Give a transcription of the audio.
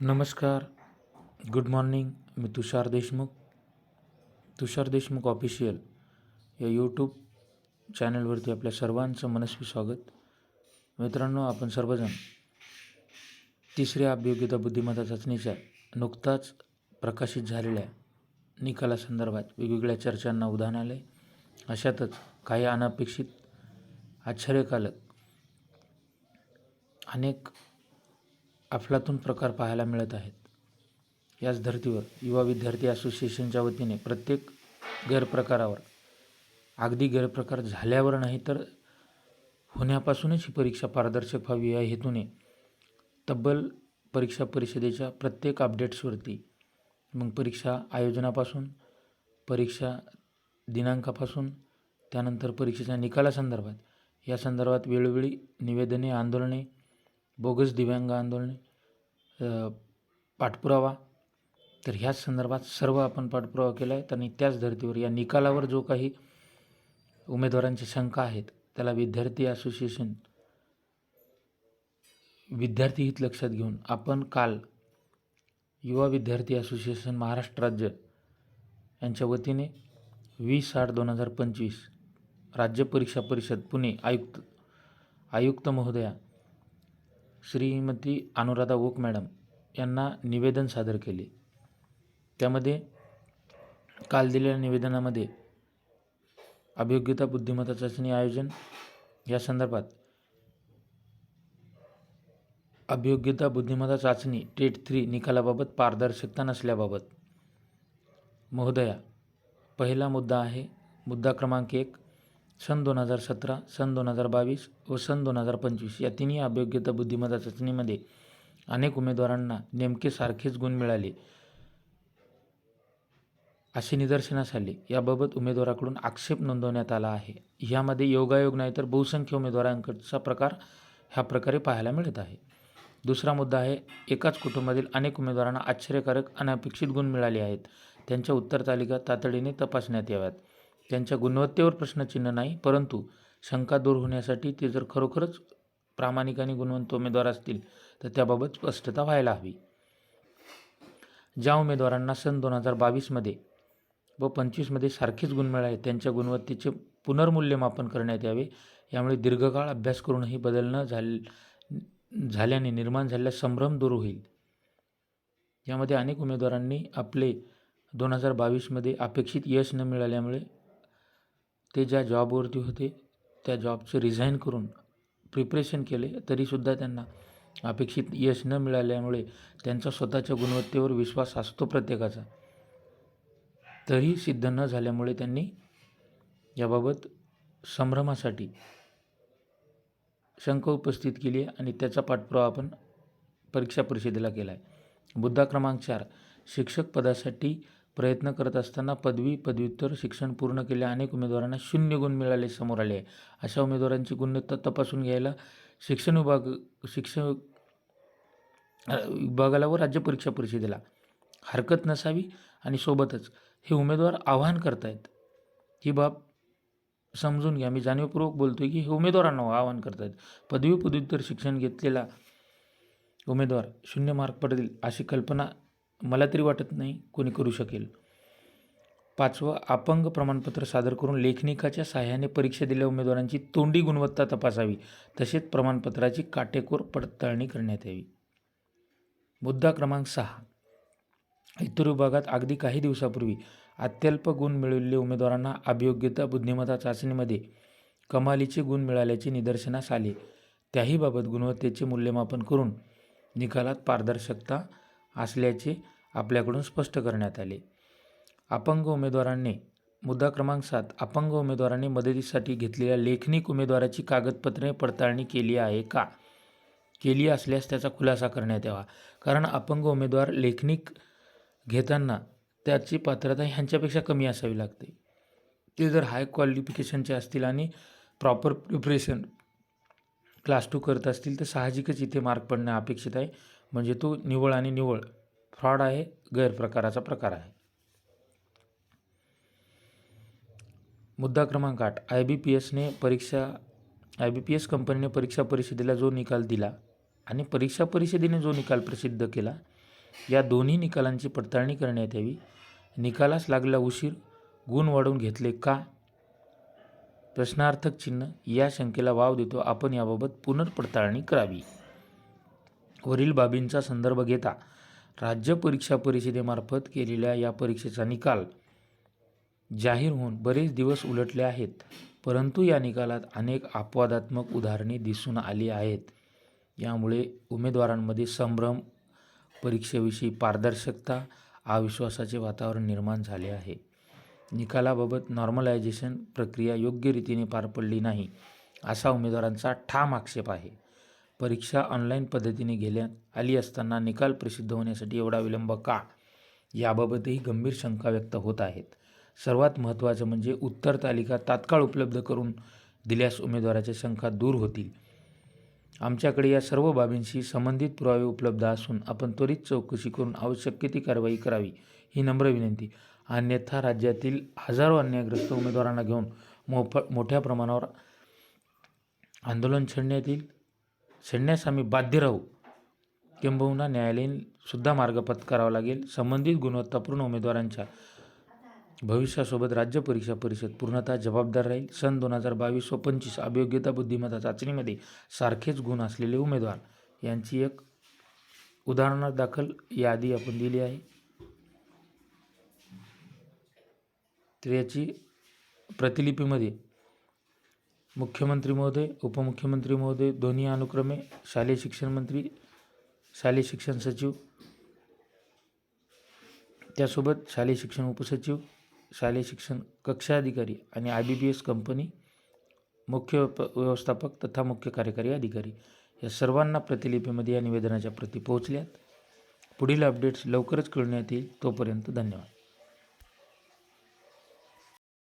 नमस्कार. Good morning मी Tushar Deshmukh. Tushar Deshmukh official या यूट्यूब चॅनलवरती आपल्या सर्वांचं मनस्वी स्वागत. मित्रांनो आपण सर्वजण तिसऱ्या अभियोग्यता बुद्धिमत्ता चाचणीच्या नुकताच प्रकाशित झालेल्या निकालासंदर्भात वेगवेगळ्या चर्चांना उधाण आले अशातच काही अनपेक्षित आश्चर्यकारक अनेक अफलातून प्रकार पाहायला मिळत आहेत. याच धर्तीवर युवा विद्यार्थी असोसिएशनच्या वतीने प्रत्येक गैरप्रकारावर अगदी गैरप्रकार झाल्यावर नाही तर होण्यापासूनच ही परीक्षा पारदर्शक व्हावी या हेतूने तब्बल परीक्षा परिषदेच्या प्रत्येक अपडेट्सवरती मग परीक्षा आयोजनापासून परीक्षा दिनांकापासून त्यानंतर परीक्षेच्या निकालासंदर्भात या संदर्भात वेळोवेळी निवेदने आंदोलने बोगस दिव्यांग आंदोलने पाठपुरावा. तर ह्याच संदर्भात सर्व आपण पाठपुरावा केला आहे आणि त्याच धर्तीवर या निकालावर जो काही उमेदवारांची शंका आहेत त्याला विद्यार्थी असोसिएशन विद्यार्थी हित लक्षात घेऊन आपण काल युवा विद्यार्थी असोसिएशन महाराष्ट्र राज्य यांच्या वतीने वीस आठ दोन हजार पंचवीस राज्य परीक्षा परिषद पुणे आयुक्त आयुक्त महोदया श्रीमती अनुराधा ओक मॅडम यांना निवेदन सादर केले. त्यामध्ये काल दिलेल्या निवेदनामध्ये अभियोग्यता बुद्धिमत्ता चाचणी आयोजन या संदर्भात अभियोग्यता बुद्धिमत्ता चाचणी टेट थ्री निकालाबाबत पारदर्शकता नसल्याबाबत महोदया पहिला मुद्दा आहे मुद्दा क्रमांक एक सन दोन हजार सतरा सन दोन हजार बावीस व सन दोन हजार पंचवीस या तिन्ही अभियोग्यता बुद्धिमत्ता चाचणीमध्ये अनेक उमेदवारांना नेमके सारखेच गुण मिळाले. असे निदर्शनास आले. याबाबत उमेदवाराकडून आक्षेप नोंदवण्यात आला आहे. ह्यामध्ये योगायोग नाही तर बहुसंख्य उमेदवारांकडचा प्रकार ह्या प्रकारे पाहायला मिळत आहे. दुसरा मुद्दा आहे एकाच कुटुंबातील अनेक उमेदवारांना आश्चर्यकारक अनपेक्षित गुण मिळाले आहेत. त्यांच्या उत्तर तालिका तातडीने तपासण्यात याव्यात. त्यांच्या गुणवत्तेवर प्रश्नचिन्ह नाही परंतु शंका दूर होण्यासाठी ते जर खरोखरच प्रामाणिक आणि गुणवंत उमेदवार असतील तर त्याबाबत स्पष्टता व्हायला हवी. ज्या उमेदवारांना सन दोन हजार बावीसमध्ये व पंचवीसमध्ये सारखेच गुण मिळाले त्यांच्या गुणवत्तेचे पुनर्मूल्यमापन करण्यात यावे. यामुळे दीर्घकाळ अभ्यास करूनही बदल न झाल झाल्याने निर्माण झालेला संभ्रम दूर होईल. यामध्ये अनेक उमेदवारांनी आपले दोन हजार बावीसमध्ये अपेक्षित यश न मिळाल्यामुळे ते ज्या जॉबवरती होते त्या जॉबचे रिझाईन करून प्रिपरेशन केले तरीसुद्धा त्यांना अपेक्षित यश न मिळाल्यामुळे त्यांचा स्वतःच्या गुणवत्तेवर विश्वास असतो प्रत्येकाचा. तरी सिद्ध न झाल्यामुळे त्यांनी याबाबत संभ्रमासाठी शंका उपस्थित केली आहे आणि त्याचा पाठपुरावा आपण परीक्षा परिषदेला केला आहे मुद्दा क्रमांक चार शिक्षक पदासाठी प्रयत्न करत असताना पदवी पदव्युत्तर शिक्षण पूर्ण केलेल्या अनेक उमेदवारांना शून्य गुण मिळाले समोर आले. आहे अशा उमेदवारांची गुणवत्ता तपासून घ्यायला शिक्षण विभाग शिक्षण विभागाला व राज्य परीक्षा परिषदेला हरकत नसावी आणि सोबतच हे उमेदवार आव्हान करतायत. ही बाब समजून घ्या. मी जाणीवपूर्वक बोलतो आहे की हे उमेदवारांना आवाहन करतायत. पदवी पदव्युत्तर शिक्षण घेतलेला उमेदवार शून्य मार्क पडतील अशी कल्पना मला तरी वाटत नाही कोणी करू शकेल. पाचवं अपंग प्रमाणपत्र सादर करून लेखनिकाच्या सहाय्याने परीक्षा दिलेल्या उमेदवारांची तोंडी गुणवत्ता तपासावी. तसेच प्रमाणपत्राची काटेकोर पडताळणी करण्यात यावी. मुद्दा क्रमांक सहा. इतर विभागात अगदी काही दिवसापूर्वी अत्यल्प गुण मिळवलेल्या उमेदवारांना अभियोग्यता बुद्धिमत्ता चाचणीमध्ये कमालीचे गुण मिळाल्याचे निदर्शनास आले. त्याहीबाबत गुणवत्तेचे मूल्यमापन करून निकालात पारदर्शकता असल्याचे आपल्याकडून स्पष्ट करण्यात आले. अपंग उमेदवारांनी मुद्दा क्रमांक सात अपंग उमेदवारांनी मदतीसाठी घेतलेल्या लेखनिक उमेदवाराची कागदपत्रे पडताळणी केली आहे का? केली असल्यास त्याचा खुलासा करण्यात यावा. कारण अपंग उमेदवार लेखनिक घेताना त्याची पात्रता ह्यांच्यापेक्षा कमी असावी लागते. ते जर हाय क्वालिफिकेशनचे असतील आणि प्रॉपर प्रिपरेशन क्लास टू करत असतील तर साहजिकच इथे मार्क पडणे अपेक्षित आहे. म्हणजे तो निवळ आणि निवळ फ्रॉड आहे गैरप्रकाराचा प्रकार आहे. मुद्दा क्रमांक आठ. आय बी पी एसने परीक्षा आय बी पी एस कंपनीने परीक्षा परिषदेला जो निकाल दिला आणि परीक्षा परिषदेने जो निकाल प्रसिद्ध केला या दोन्ही निकालांची पडताळणी करण्यात यावी. निकालास लागला उशीर गुण वाढवून घेतले का? प्रश्नार्थक चिन्ह या शंकेला वाव देतो. आपण याबाबत पुनर्पडताळणी करावी. वरील बाबींचा संदर्भ घेता राज्य परीक्षा परिषदेमार्फत केलेल्या या परीक्षेचा निकाल जाहीर होऊन बरेच दिवस उलटले आहेत परंतु या निकालात अनेक अपवादात्मक उदाहरणे दिसून आली आहेत. यामुळे उमेदवारांमध्ये संभ्रम परीक्षेविषयी पारदर्शकता अविश्वासाचे वातावरण निर्माण झाले आहे. निकालाबाबत नॉर्मलायझेशन प्रक्रिया योग्य रीतीने पार पडली नाही असा उमेदवारांचा ठाम आक्षेप आहे. परीक्षा ऑनलाईन पद्धतीने घेण्यात आली असताना निकाल प्रसिद्ध होण्यासाठी एवढा विलंब का? याबाबतही गंभीर शंका व्यक्त होत आहेत. सर्वात महत्त्वाचं म्हणजे उत्तर तालिका तात्काळ उपलब्ध करून दिल्यास उमेदवाराच्या शंका दूर होतील. आमच्याकडे या सर्व बाबींशी संबंधित पुरावे उपलब्ध असून आपण त्वरित चौकशी करून आवश्यक ती कारवाई करावी ही नम्र विनंती. अन्यथा राज्यातील हजारो अन्यायग्रस्त उमेदवारांना घेऊन मोफ मोठ्या प्रमाणावर आंदोलन छेडण्यात येईल. छेडण्यास आम्ही बाध्य राहू. किंबहुना न्यायालयीन सुद्धा मार्ग पत्करावा लागेल. संबंधित गुणवत्तापूर्ण उमेदवारांच्या भविष्यासोबत राज्य परीक्षा परिषद पूर्णतः जबाबदार राहील. सन दोन हजार बावीस व पंचवीस अभियोग्यता बुद्धिमत्ता चाचणीमध्ये सारखेच गुण असलेले उमेदवार यांची एक उदाहरणादाखल यादी आपण दिली आहे. तर याची प्रतिलिपीमध्ये मुख्यमंत्री महोदय उपमुख्यमंत्री महोदय दोन्ही अनुक्रमे शालेय शिक्षण मंत्री शालेय शिक्षण सचिव त्यासोबत शालेय शिक्षण उपसचिव शालेय शिक्षण कक्षाधिकारी आणि I B B S company मुख्य प- व्यवस्थापक तथा मुख्य कार्यकारी अधिकारी या सर्वांना प्रतिलिपीमध्ये या निवेदनाच्या प्रती पोहोचल्यात. पुढील अपडेट्स लवकरच कळण्यात येईल. तोपर्यंत धन्यवाद.